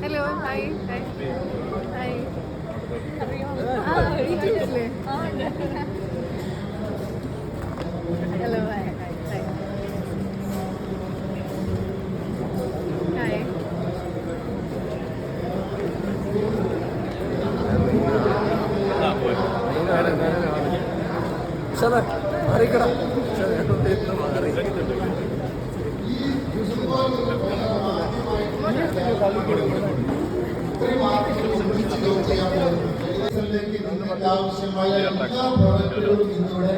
Hello hi hi hi hello hi hi hello മാറി നിങ്ങൾക്ക് ആവശ്യമായ എല്ലാ പ്രോഡക്റ്റുകളും ഇന്നിവിടെ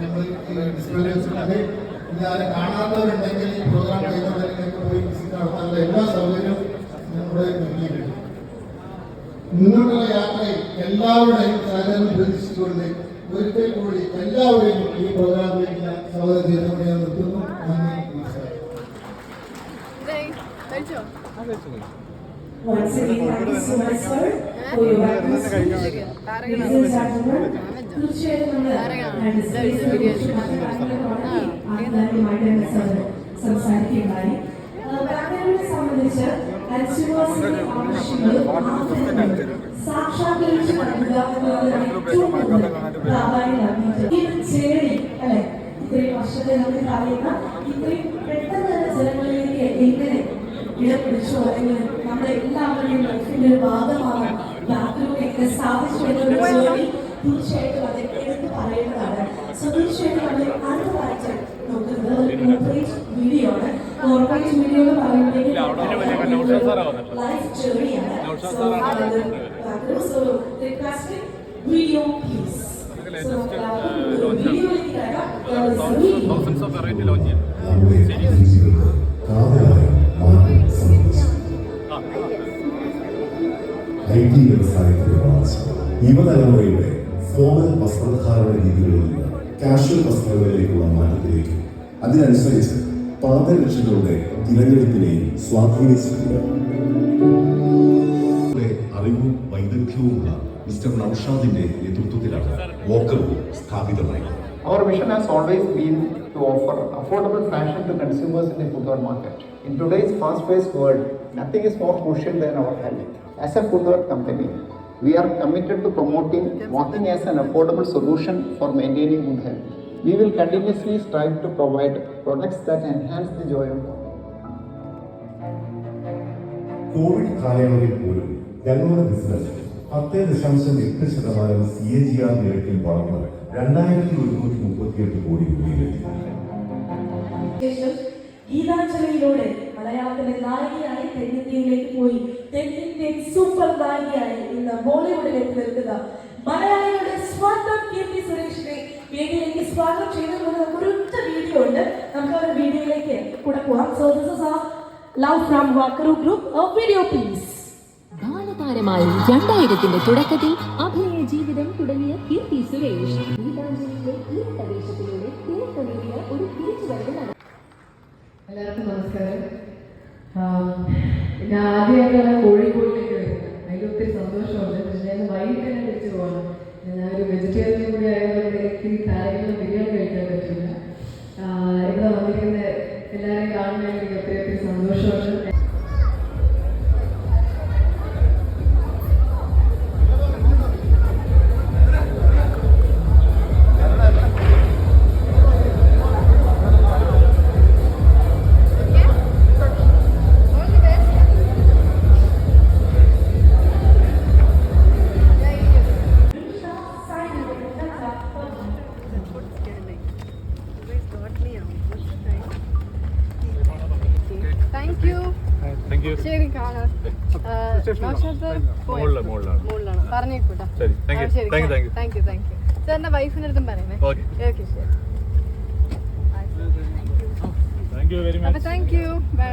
നമ്മൾ ഈ ഡിസ്പ്ലേയിൽ വെച്ചിട്ടുണ്ട് ഇതാരെ കാണാത്തവരുണ്ടെങ്കിൽ ഈ പ്രോഗ്രാം ചെയ്യുന്നവരിലേക്ക് പോയി വിസിറ്റ് നടത്താനുള്ള എല്ലാ സൗകര്യവും നമ്മുടെ നൽകിയിട്ടുണ്ട് മുന്നോട്ടുള്ള യാത്രയിൽ എല്ലാവരുടെയും സഹകരണം പ്രതീക്ഷിച്ചുകൊണ്ട് ഒരിക്കൽ കൂടി എല്ലാവരെയും ഈ പ്രോഗ്രാമിലേക്ക് സ്വാഗതം ചെയ്തുകൊണ്ട് ഞാൻ നിർത്തുന്നു Once again, thank you so much, sir, for your witness speech. Ladies and gentlemen, തീർച്ചയായും നമ്മൾ ആത്മാർത്ഥമായിട്ട് സാറ് സംസാരിക്കുകയുണ്ടായി ബാംഗ്ലൂരിനെ സംബന്ധിച്ച് കൺസ്യൂമേഴ്സിന്റെ ആവശ്യങ്ങൾ സാക്ഷാത്കരിച്ച് ഒരു അല്ലെ ഇത്രയും വർഷത്തെ നമുക്ക് അറിയുന്ന ഇടം പിടിച്ചു അല്ലെങ്കിൽ നമ്മുടെ എല്ലാവരുടെയും ലൈഫിന്റെ ഒരു ഭാഗമാകാൻ യാത്രയൊക്കെ സാധിച്ചു എന്നൊരു ജോലി തീർച്ചയായിട്ടും അത് എടുത്ത് പറയേണ്ടതാണ് സോ തീർച്ചയായിട്ടും നമ്മൾ അടുത്തതായിട്ട് നോക്കുന്നത് ഒരു കോർപ്പറേറ്റ് വീഡിയോ ആണ്. കോർപ്പറേറ്റ് വീഡിയോ എന്ന് പറയുമ്പോഴേക്കും ലൈഫ് ജേണിയാണ് സോ റിക്വസ്റ്റ് വീഡിയോ പ്ലീസ് വീഡിയോയിലേക്ക് തൗസൻഡ്സ് ഓഫ് വെറൈറ്റി ലോഞ്ച് ചെയ്യാം ഐ ടി വ്യവസായത്തിന്റെ വളർച്ച യുവതലമുറയുടെ ഫോമൽ വസ്ത്രധാരണ രീതികളിൽ നിന്ന് കാഷ്വൽ വസ്ത്രങ്ങളിലേക്കുള്ള മാറ്റത്തിലേക്ക് അതിനനുസരിച്ച് പാദരക്ഷകളുടെ തിരഞ്ഞെടുപ്പിനെയും സ്വാധീനിച്ചിട്ടുണ്ട് അറിവും വൈദഗ്ധ്യവുമുള്ള മിസ്റ്റർ നൌഷാദിന്റെ നേതൃത്വത്തിലാണ് വോക്കർ സ്ഥാപിതമായത് Our mission has always been to offer affordable fashion to consumers in the footwear market. In today's fast-paced world, nothing is more crucial than our health. As a footwear company, we are committed to promoting walking as an affordable solution for maintaining good health. We will continuously strive to provide products that enhance the joy of walking. Covid കാലയളവിൽ പോലും ഞങ്ങളുടെ business പത്ത് ദശാംശം എട്ട് ശതമാനം C A G R നിരക്കിൽ വളർന്ന് രണ്ടായിരത്തി ഒരുന്നൂറ്റി മുപ്പത്തിയെട്ട് കോടി രൂപയിലെത്തി ശേഷം ഗീതാഞ്ജലിയിലൂടെ മലയാളത്തിലെ നായികയായി തെന്നിന്ത്യയിലേക്ക് പോയി. തെന്നിന്ത്യൻ സൂപ്പർ നായികയായി ഇന്ന് ബോളിവുഡിലേക്ക് നിൽക്കുന്ന മലയാളികളുടെ സ്വന്തം കീർത്തി സുരേഷിനെ വേദിയിലേക്ക് സ്വാഗതം ചെയ്തുകൊണ്ട് നമുക്ക് ഒരു ഒറ്റ വീഡിയോ ഉണ്ട്. നമുക്ക് ആ ഒരു വീഡിയോയിലേക്ക് കൂടെ പോവാം so this is a love from Vakkaru group video please ബാലതാരമായി രണ്ടായിരത്തിന്റെ തുടക്കത്തിൽ അഭിനയ ജീവിതം തുടങ്ങിയ കീർത്തി സുരേഷ് ഗീതാഞ്ജലിയിലെ ഈ പ്രവേശത്തിലൂടെ തിരക്കൊടുങ്ങിയ ഒരു തിരിച്ചുവരവ് നടത്തി എല്ലാവർക്കും നമസ്കാരം. ആം, ഞാൻ ആദ്യമായിട്ടാണ് കോഴിക്കോടിലേക്ക് വരുന്നത്. അതിൽ ഒത്തിരി സന്തോഷമുണ്ട്. പക്ഷേ ഞാൻ വൈകിട്ട് തന്നെ തിരിച്ചു പോകണം. ഒരു വെജിറ്റേറിയൻ കൂടി ആയതുകൊണ്ട് എനിക്ക് ഈ കാര്യങ്ങൾ ബിരിയാണി കഴിക്കാൻ പറ്റില്ല. ഇവിടെ വന്നിരിക്കുന്ന എല്ലാവരെയും കാണുന്നതിൽ സാറിന്റെ വൈഫിന്റെ അടുത്തും പറയണേ. Okay. ഓക്കെ ശരി. Thank you very much thank you bye